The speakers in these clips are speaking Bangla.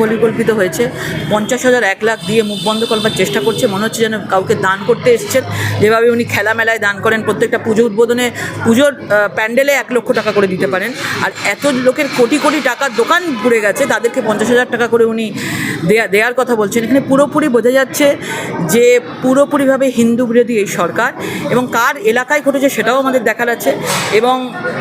পরিকল্পিত হয়েছে। পঞ্চাশ হাজার এক লাখ দিয়ে মুখ বন্ধ করবার চেষ্টা করছে। মনে হচ্ছে যেন কাউকে দান করতে এসছেন। যেভাবে উনি খেলা মেলায় দান করেন, প্রত্যেকটা পুজো উদ্বোধনে পুজোর প্যান্ডেলে এক লক্ষ টাকা করে দিতে পারেন। আর এত লোকের কোটি কোটি টাকার দোকান পুড়ে গেছে, তাদেরকে পঞ্চাশ হাজার টাকা করে উনি দেয়া দেওয়ার কথা বলছেন। এখানে পুরোপুরি বোঝা যাচ্ছে যে পুরোপুরিভাবে হিন্দু বিরোধী এই সরকার এবং কার এলাকায় ঘটেছে সেটাও আমাদের দেখার আছে। এবং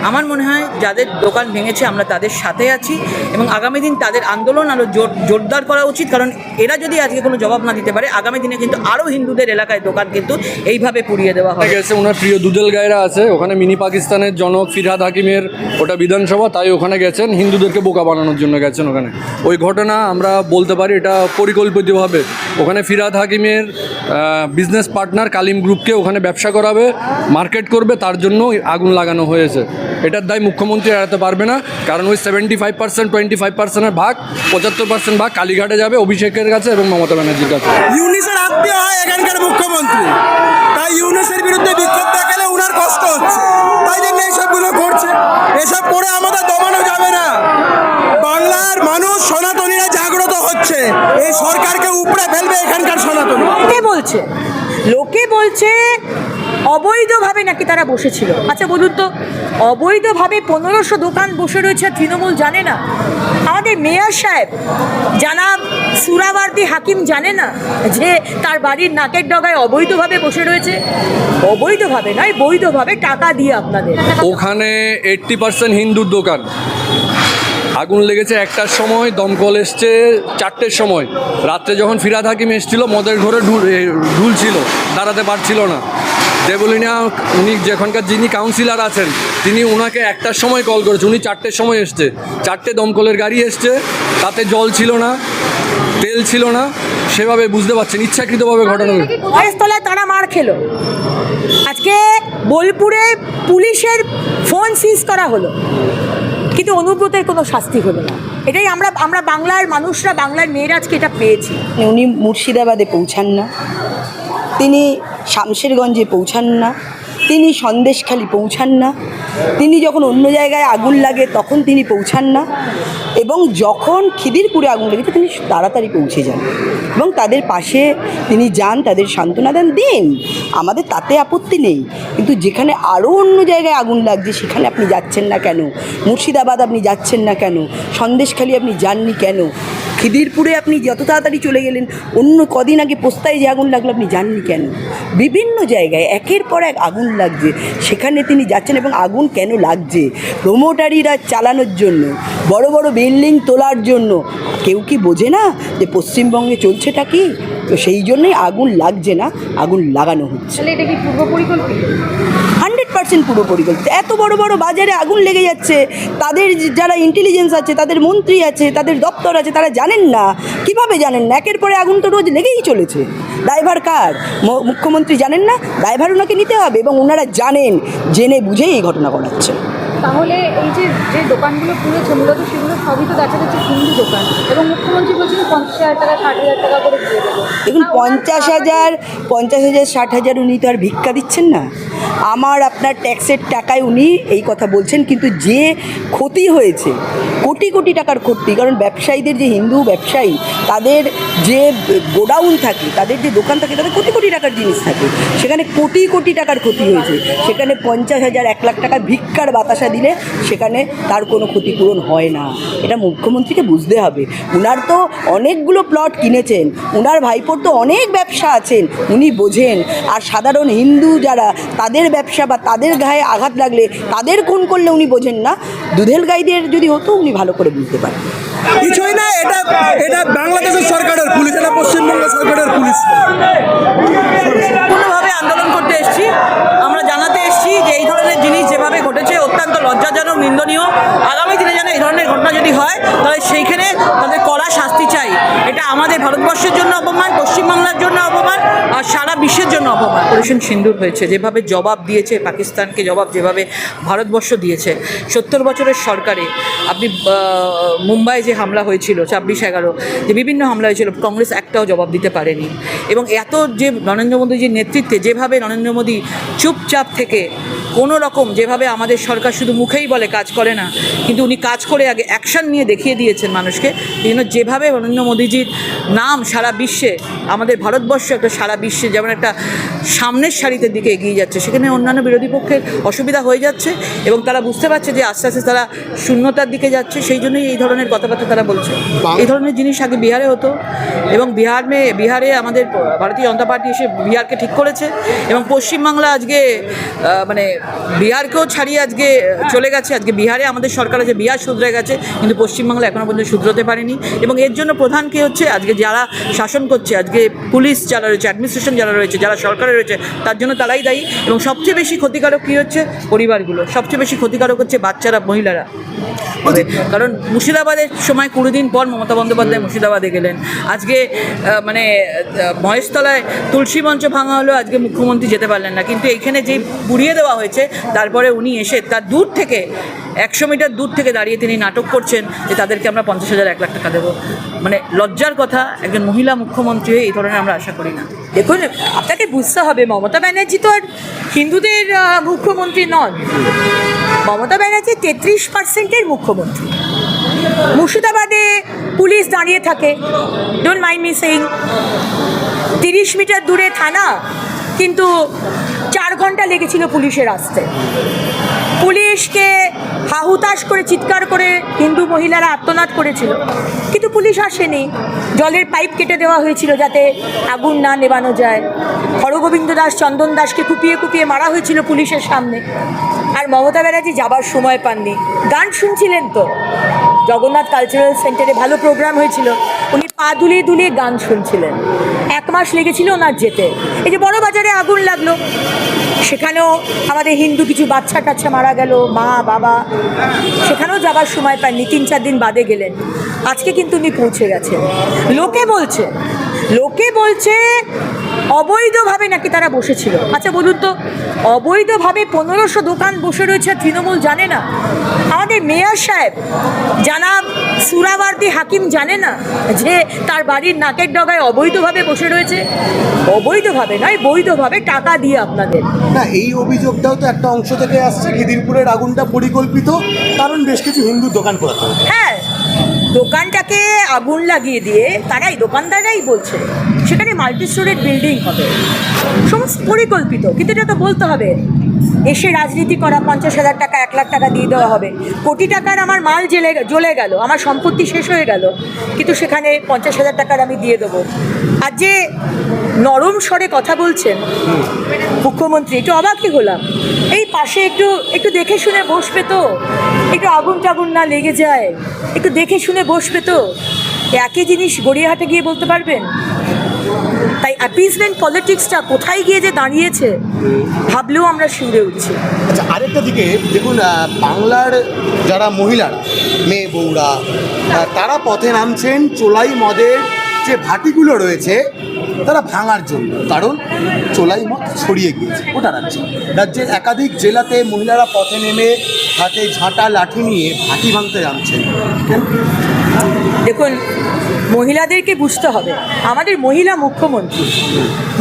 আমার মনে হয় যাদের দোকান ভেঙেছে আমরা তাদের সাথে আছি এবং আগামী দিন তাদের আন্দোলন আরও জোরদার করা উচিত, কারণ এরা যদি আজকে কোনো জবাব না দিতে পারে, আগামী দিনে কিন্তু আরও হিন্দুদের এলাকায় দোকান কিন্তু এইভাবে পুড়িয়ে দেওয়া হবে। গেছে ওনার প্রিয় দুদেল গায়রা আছে, ওখানে মিনি পাকিস্তানের জনক ফিরহাদ হাকিমের ওটা বিধানসভা, তাই ওখানে গেছেন, হিন্দুদেরকে বোকা বানানোর জন্য গেছেন ওখানে। ওই ঘটনা আমরা বলতে পারি, এটা পরিকল্পিতভাবে। ওখানে ফিরহাদ হাকিমের বিজনেস পার্টনার কালিম গ্রুপকে ওখানে ব্যবসা করাবে মার্কেট করবে, তার জন্য আগুন লাগানো হয়েছে। এটার দায় মুখ্যমন্ত্রী এড়াতে পারবে না, কারণ ওই seventy five percent twenty five পার্সেন্টের ভাগ পঁচাত্তর পার্সেন্ট ভাগ কালীঘাটে যাবে অভিষেকের কাছে এবং মমতা ব্যানার্জির কাছে। ইউনিসের আত্মীয় হয় এখানকার মুখ্যমন্ত্রী। তাই ইউনিসের বিরুদ্ধে বিক্ষোভ দেখালে উনার কষ্ট হচ্ছে। তাই জন্য এইসবগুলো করছে। এসব করে আমাদের দমানো যাবে না। বাংলার মানুষ সনাতনীরা জাগ্রত হচ্ছে। এই সরকারকে উপড়ে ফেলবে এখানকার সনাতনী। কে বলছে? লোকে বলছে অবৈধভাবে নাকি তারা বসেছিল? আচ্ছা বলুন তো অবৈধভাবে পনেরোশো দোকান বসে রয়েছে তৃণমূল জানে না। আমাদের মেয়র সাহেব জানাব সুরাবার্দি হাকিম জানে না যে তার বাড়ির নাকের ডগায় অবৈধভাবে বসে রয়েছে? অবৈধভাবে নয় বৈধভাবে টাকা দিয়ে আপনাদের। ওখানে এইট্টি পার্সেন্ট হিন্দুর দোকান। আগুন লেগেছে একটার সময় দমকল এসছে চারটের সময়। রাত্রে যখন ফিরাদ হাকিম এসেছিল মদের ঘরে ঢুল এ, ঢুল ছিল দাঁড়াতে পারছিল না। দেবলিনা উনি যেখানকার যিনি কাউন্সিলর আছেন তিনি ওনাকে একটার সময় কল করেছে। উনি চারটের সময় এসছে। চারটে দমকলের গাড়ি এসছে। তাতে জল ছিল না তেল ছিল না সেভাবে বুঝতে পারছেন ইচ্ছাকৃতভাবে ঘটনা ঘটেছে। তলায় তারা মার খেলো। আজকে বোলপুরে পুলিশের ফোন সিজ করা হলো। কিন্তু অনুব্রতের কোনো শাস্তি হলো না। এটাই আমরা আমরা বাংলার মানুষরা বাংলার মেয়েরা আজকে এটা পেয়েছি। উনি মুর্শিদাবাদে পৌঁছান না। তিনি শামশেরগঞ্জে পৌঁছান না। তিনি সন্দেশখালি পৌঁছান না। তিনি যখন অন্য জায়গায় আগুন লাগে, তখন তিনি পৌঁছান না। এবং যখন খিদিরপুরে আগুন লেগেছে, তিনি তাড়াতাড়ি পৌঁছে যান। এবং তাদের পাশে তিনি যান, তাদের সান্ত্বনা দেন। দিন আমাদের তাতে আপত্তি নেই। কিন্তু যেখানে আরও অন্য জায়গায় আগুন লাগছে, সেখানে আপনি যাচ্ছেন না কেন? মুর্শিদাবাদ আপনি যাচ্ছেন না কেন? সন্দেশখালি আপনি যাননি কেন? খিদিরপুরে আপনি যত তাড়াতাড়ি চলে গেলেন, অন্য কদিন আগে পোস্তায় যে আগুন লাগল, আপনি জাননি কেন? বিভিন্ন জায়গায় একের পর এক আগুন লাগছে? সেখানে তিনি যাচ্ছেন এবং আগুন কেন লাগছে? প্রোমোটারিরা চালানোর জন্য, বড় বড় বিল্ডিং তোলার জন্য, কেউ কি বোঝে না যে পশ্চিমবঙ্গে চলছেটা কি? তো সেই জন্যই আগুন লাগছে না, আগুন লাগানো হচ্ছে। এটা কি পূর্ব পার্সেন্ট পুরো পরিকল্পিত। এত বড় বড় বাজারে আগুন লেগে যাচ্ছে, তাদের যারা ইন্টেলিজেন্স আছে, তাদের মন্ত্রী আছে, তাদের দপ্তর আছে, তারা জানেন না। কীভাবে জানেন না? একের পরে আগুন তো রোজ লেগেই চলেছে। ড্রাইভার কার? মুখ্যমন্ত্রী জানেন না? ড্রাইভার ওনাকে নিতে হবে এবং ওনারা জানেন, জেনে বুঝেই এই ঘটনা ঘটাচ্ছে তাহলে এই যে যে দোকানগুলো পুড়েছে মূলত সেগুলো সবই তো দেখা যাচ্ছে হিন্দু দোকান। এবং মুখ্যমন্ত্রী বলছেন পঞ্চাশ হাজার টাকা ষাট হাজার টাকা করে দিয়ে দেবো। দেখুন পঞ্চাশ হাজার পঞ্চাশ হাজার ষাট হাজার উনি তো আর ভিক্ষা দিচ্ছেন না। আমার আপনার ট্যাক্সের টাকায় উনি এই কথা বলছেন কিন্তু যে ক্ষতি হয়েছে কোটি কোটি টাকার ক্ষতি কারণ ব্যবসায়ীদের যে হিন্দু ব্যবসায়ী তাদের যে গোডাউন থাকে তাদের যে দোকান থাকে তাদের কোটি কোটি টাকার জিনিস থাকে। সেখানে কোটি কোটি টাকার ক্ষতি হয়েছে। সেখানে পঞ্চাশ হাজার এক লাখ টাকা ভিক্ষার বাতাসা দিলে সেখানে তার কোনো ক্ষতিপূরণ হয় না। এটা মুখ্যমন্ত্রীকে বুঝতে হবে। উনার তো অনেকগুলো প্লট কিনেছেন। উনার ভাইপোর তো অনেক ব্যবসা আছেন। উনি বোঝেন। আর সাধারণ হিন্দু যারা তাদের ব্যবসা বা তাদের গায়ে আঘাত লাগলে তাদের খুন করলে উনি বোঝেন না। দুধেল গাইদের যদি হতো উনি ভালো করে বুঝতে পারেন কিছুই না এটা এটা বাংলাদেশের সরকারের পুলিশ এটা পশ্চিমবঙ্গ সরকারের পুলিশ। কোনোভাবে আন্দোলন করতে এসেছি। আমরা জানাতে এসেছি যে এই ধরনের জিনিস যেভাবে ঘটেছে অত্যন্ত লজ্জাজনক, নিন্দনীয়। আগামী দিনে যেন এই ধরনের ঘটনা যদি হয়, তাহলে সেইখানে তাদের কড়া শাস্তি চাই। এটা আমাদের ভারতবর্ষের জন্য অপমান, পশ্চিমবাংলার জন্য অপমান, আর সারা অপমান অপারেশন সিন্দুর হয়েছে, যেভাবে জবাব দিয়েছে পাকিস্তানকে, জবাব যেভাবে ভারতবর্ষ দিয়েছে। সত্তর বছরের সরকারে আপনি মুম্বাই যে হামলা হয়েছিল, ছাব্বিশ এগারো, যে বিভিন্ন হামলা হয়েছিল, কংগ্রেস একটাও জবাব দিতে পারেনি। এবং এত যে নরেন্দ্র মোদীজির নেতৃত্বে, যেভাবে নরেন্দ্র মোদী চুপচাপ থেকে কোনো রকম যেভাবে আমাদের সরকার শুধু মুখেই বলে কাজ করে না, কিন্তু উনি কাজ করে আগে অ্যাকশন নিয়ে দেখিয়ে দিয়েছেন মানুষকে, এই জন্য যেভাবে নরেন্দ্র মোদীজির নাম সারা বিশ্বে, আমাদের ভারতবর্ষ একটা সারা বিশ্বে যেমন একটা সামনের সারিতে দিকে এগিয়ে যাচ্ছে। সেখানে অন্যান্য বিরোধী পক্ষের অসুবিধা হয়ে যাচ্ছে এবং তারা বুঝতে পারছে যে আস্তে আস্তে তারা শূন্যতার দিকে যাচ্ছে। সেই জন্যই এই ধরনের কথাবার্তা তারা বলছে। এই ধরনের জিনিস আগে বিহারে হতো এবং বিহার মে বিহারে আমাদের ভারতীয় জনতা পার্টি এসে বিহারকে ঠিক করেছে এবং পশ্চিমবাংলা আজকে মানে বিহারকেও ছাড়িয়ে আজকে চলে গেছে। আজকে বিহারে আমাদের সরকার আছে বিহার শুধরে গেছে কিন্তু পশ্চিমবাংলা এখনও পর্যন্ত শুধরোতে পারেনি এবং এর জন্য প্রধান কী হচ্ছে? আজকে যারা শাসন করছে আজকে পুলিশ যারা রয়েছে অ্যাডমিনিস্ট্রেশন যারা রয়েছে যারা সরকারে রয়েছে। তার জন্য তারাই দায়ী এবং সবচেয়ে বেশি ক্ষতিকারক কী হচ্ছে? পরিবারগুলো। সবচেয়ে বেশি ক্ষতিকারক হচ্ছে বাচ্চারা, মহিলারা। কারণ মুর্শিদাবাদের সময় কুড়ি দিন পর মমতা বন্দ্যোপাধ্যায় মুর্শিদাবাদে গেলেন। আজকে মানে মহেশতলায় তুলসী মঞ্চ ভাঙা হলো, আজকে মুখ্যমন্ত্রী যেতে পারলেন না। কিন্তু এইখানে যেই পুড়িয়ে দেওয়া হয়েছে, তারপরে উনি এসে তার দূর থেকে একশো মিটার দূর থেকে দাঁড়িয়ে তিনি নাটক করছেন যে তাদেরকে আমরা পঞ্চাশ হাজার, এক লাখ টাকা দেবো। মানে লজ্জার কথা, একজন মহিলা মুখ্যমন্ত্রী হয়ে এই ধরনের আমরা আশা করি না। দেখুন, আপনাকে বুঝতে হবে, মমতা ব্যানার্জি তো আর হিন্দুদের মুখ্যমন্ত্রী নন। মমতা ব্যানার্জি তেত্রিশ পার্সেন্টের মুখ্যমন্ত্রী। মুর্শিদাবাদে পুলিশ দাঁড়িয়ে থাকে। ডোন্ট মাইন্ড মি সেইং তিরিশ মিটার দূরে থানা, কিন্তু চার ঘণ্টা লেগেছিল পুলিশের আসতে। পুলিশকে হাহুতাশ করে, চিৎকার করে হিন্দু মহিলারা আত্মনাদ করেছিল। কিন্তু পুলিশ আসেনি। জলের পাইপ কেটে দেওয়া হয়েছিল যাতে আগুন না নেবানো যায়। হরগোবিন্দ দাস, চন্দন দাসকে কুপিয়ে কুপিয়ে মারা হয়েছিল পুলিশের সামনে। আর মমতা ব্যানার্জি যাবার সময় পাননি। গান শুনছিলেন তো? জগন্নাথ কালচারাল সেন্টারে ভালো প্রোগ্রাম হয়েছিল। উনি পা দুলিয়ে দুলিয়ে গান শুনছিলেন। এক মাস লেগেছিল ওনার যেতে। এই যে বড় বাজারে আগুন লাগল। সেখানেও আমাদের হিন্দু কিছু বাচ্চা কাচ্চা মারা গেল, মা, বাবা। সেখানেও যাবার সময় পাননি তিন, চার দিন বাদে গেলেন। আজকে কিন্তু উনি পৌঁছে গেছেন। লোকে বলছে লোকে বলছে অবৈধভাবে নাকি তারা বসেছিল? আচ্ছা বলুন তো অবৈধভাবে পনেরোশো দোকান বসে রয়েছে তৃণমূল জানে না। আমাদের মেয়র সাহেব জানাব সুরাবার্দি হাকিম জানে না যে তার বাড়ির নাকের ডগায় অবৈধভাবে বসে রয়েছে? অবৈধভাবে নয় বৈধভাবে টাকা দিয়ে আপনাদের। না এই অভিযোগটাও তো একটা অংশ থেকে আসছে। খিদিরপুরের আগুনটা পরিকল্পিত কারণ বেশ কিছু হিন্দু দোকান হবে হ্যাঁ দোকানটাকে আগুন লাগিয়ে দিয়ে তারাই দোকানদাররাই বলছে, সেখানে মাল্টি স্টোরেড বিল্ডিং হবে। সমস্ত পরিকল্পিত, কিন্তু এটা তো বলতে হবে। এসে রাজনীতি করা, পঞ্চাশ হাজার টাকা, এক লাখ টাকা দিয়ে দেওয়া হবে। কোটি টাকার আমার মাল জেলে, জ্বলে গেল, আমার সম্পত্তি শেষ হয়ে গেল, কিন্তু সেখানে পঞ্চাশ হাজার টাকার আমি দিয়ে দেবো। আর যে নরম স্বরে কথা বলছেন, মুখ্যমন্ত্রী, একটু অবাকই হলাম। এই পাশে একটু একটু দেখে শুনে বসবে তো? একটু আগুন টাগুন না লেগে যায়। একটু দেখে শুনে বসবে তো। একই জিনিস গড়িয়াহাটে গিয়ে বলতে পারবেন? তাই অ্যাপিসমেন্ট পলিটিক্সটা কোথায় গিয়ে যে দাঁড়িয়েছে, ভাবলেও আমরা শিউরে উঠছি। আচ্ছা আরেকটা দিকে দেখুন বাংলার যারা মহিলারা, মেয়ে, বউরা তারা পথে নামছেন চোলাই মদের যে ভাটিগুলো রয়েছে, তারা ভাঙার জন্য। কারণ চোলাই মদ ছড়িয়ে গিয়েছে ওটা রাজ্যে। রাজ্যের একাধিক জেলাতে মহিলারা পথে নেমে হাতে ঝাঁটা, লাঠি নিয়ে ভাটি ভাঙতে নামছেন। দেখুন, মহিলাদেরকে বুঝতে হবে, আমাদের মহিলা মুখ্যমন্ত্রী।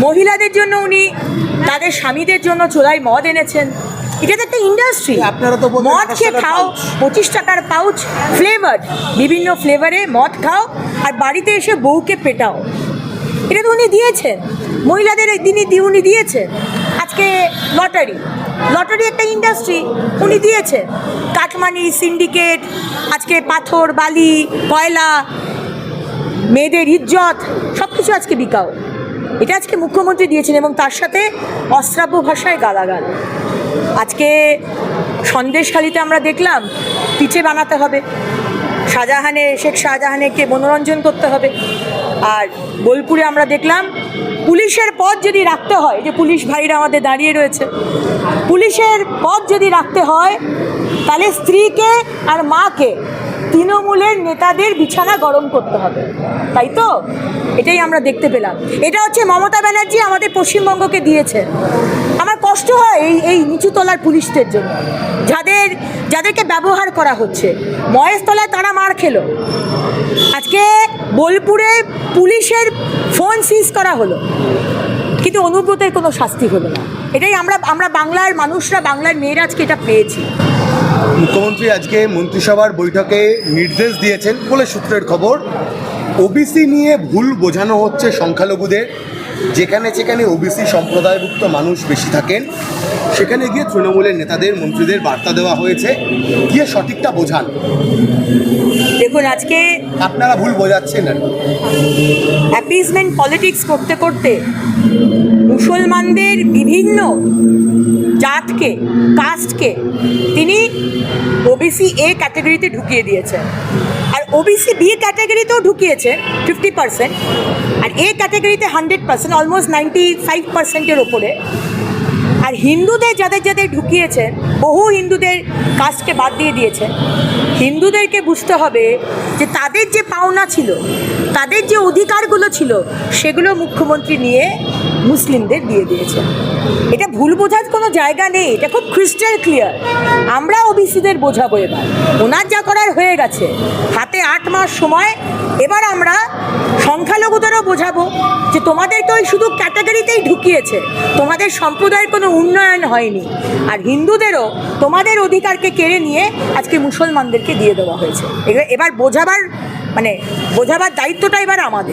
মহিলাদের জন্য উনি তাদের স্বামীদের জন্য চোলাই মদ এনেছেন। এটা তো একটা ইন্ডাস্ট্রি আপনারা তো মদ খেয়ে খাও পঁচিশ টাকার পাউচ ফ্লেভার বিভিন্ন ফ্লেভারে মদ খাও আর বাড়িতে এসে বউকে পেটাও। এটা তো উনি দিয়েছেন। মহিলাদের দিনই উনি দিয়েছেন। আজকে লটারি। লটারি একটা ইন্ডাস্ট্রি উনি দিয়েছেন। কাঠমানি সিন্ডিকেট আজকে পাথর বালি কয়লা মেয়েদের ইজ্জত সব কিছু আজকে বিকাও। এটা আজকে মুখ্যমন্ত্রী দিয়েছেন এবং তার সাথে অশ্রাব্য ভাষায় গালাগাল। আজকে সন্দেশখালিতে আমরা দেখলাম পিঠে বানাতে হবে। শাহজাহানে, শেখ শাহজাহানেকে মনোরঞ্জন করতে হবে। আর বোলপুরে আমরা দেখলাম পুলিশের পদ যদি রাখতে হয়, যে পুলিশ ভাইরা আমাদের দাঁড়িয়ে রয়েছে, পুলিশের পদ যদি রাখতে হয়, তাহলে স্ত্রীকে আর মাকে তৃণমূলের নেতাদের বিছানা গরম করতে হবে। তাই তো? এটাই আমরা দেখতে পেলাম। এটা হচ্ছে মমতা ব্যানার্জি আমাদের পশ্চিমবঙ্গকে দিয়েছে। আমার কষ্ট হয় এই এই নিচুতলার পুলিশদের জন্য। যাদের, যাদেরকে ব্যবহার করা হচ্ছে। মহেশতলায় তারা মার খেলো। আজকে বোলপুরে পুলিশের ফোন সিজ করা হলো। কিন্তু অনুব্রতের কোনো শাস্তি হলো না। এটাই আমরা আমরা বাংলার মানুষরা, বাংলার মেয়েরা আজকে এটা পেয়েছি। মুখ্যমন্ত্রী আজকে মন্ত্রিসভার বৈঠকে নির্দেশ দিয়েছেন বলে সূত্রের খবর। ওবিসি নিয়ে ভুল বোঝানো হচ্ছে সংখ্যালঘুদের। যেখানে যেখানে ওবিসি সম্প্রদায়ভুক্ত মানুষ বেশি থাকেন সেখানে গিয়ে তৃণমূলের নেতাদের মন্ত্রীদের বার্তা দেওয়া হয়েছে। গিয়ে সঠিকটা বোঝান। দেখুন আজকে আপনারা ভুল বোঝাচ্ছেন অ্যাপিসমেন্ট পলিটিক্স করতে করতে মুসলমানদের বিভিন্ন জাতকে কাস্টকে তিনি ওবিসি এ ক্যাটাগরিতে ঢুকিয়ে দিয়েছেন। আর ওবিসি বি ক্যাটাগরিতেও ঢুকিয়েছে ফিফটি পার্সেন্ট আর এ ক্যাটাগরিতে hundred percent almost ninety five পার্সেন্টের ওপরে। আর হিন্দুদের যাদের যাদের ঢুকিয়েছে, বহু হিন্দুদের কাস্টকে বাদ দিয়ে দিয়েছেন হিন্দুদেরকে বুঝতে হবে যে তাদের যে পাওনা ছিল, তাদের যে অধিকারগুলো ছিল, সেগুলো মুখ্যমন্ত্রী নিয়ে মুসলিমদের দিয়ে দিয়েছে। এটা ভুল বোঝার কোনো জায়গা নেই, এটা খুব ক্রিস্টাল ক্লিয়ার আমরা ওবিসিদের বোঝাবো এবার। ওনার যা করার হয়ে গেছে, হাতে আট মাস সময়, এবার আমরা সংখ্যালঘুদেরও বোঝাবো যে তোমাদেরকে ওই শুধু ক্যাটাগরিতেই ঢুকিয়েছে, তোমাদের সম্প্রদায়ের কোনো উন্নয়ন হয়নি। আর হিন্দুদেরও তোমাদের অধিকারকে কেড়ে নিয়ে আজকে মুসলমানদেরকে দিয়ে দেওয়া হয়েছে। এবার বোঝাবার মানে বোঝাবার দায়িত্বটা এবার আমাদের।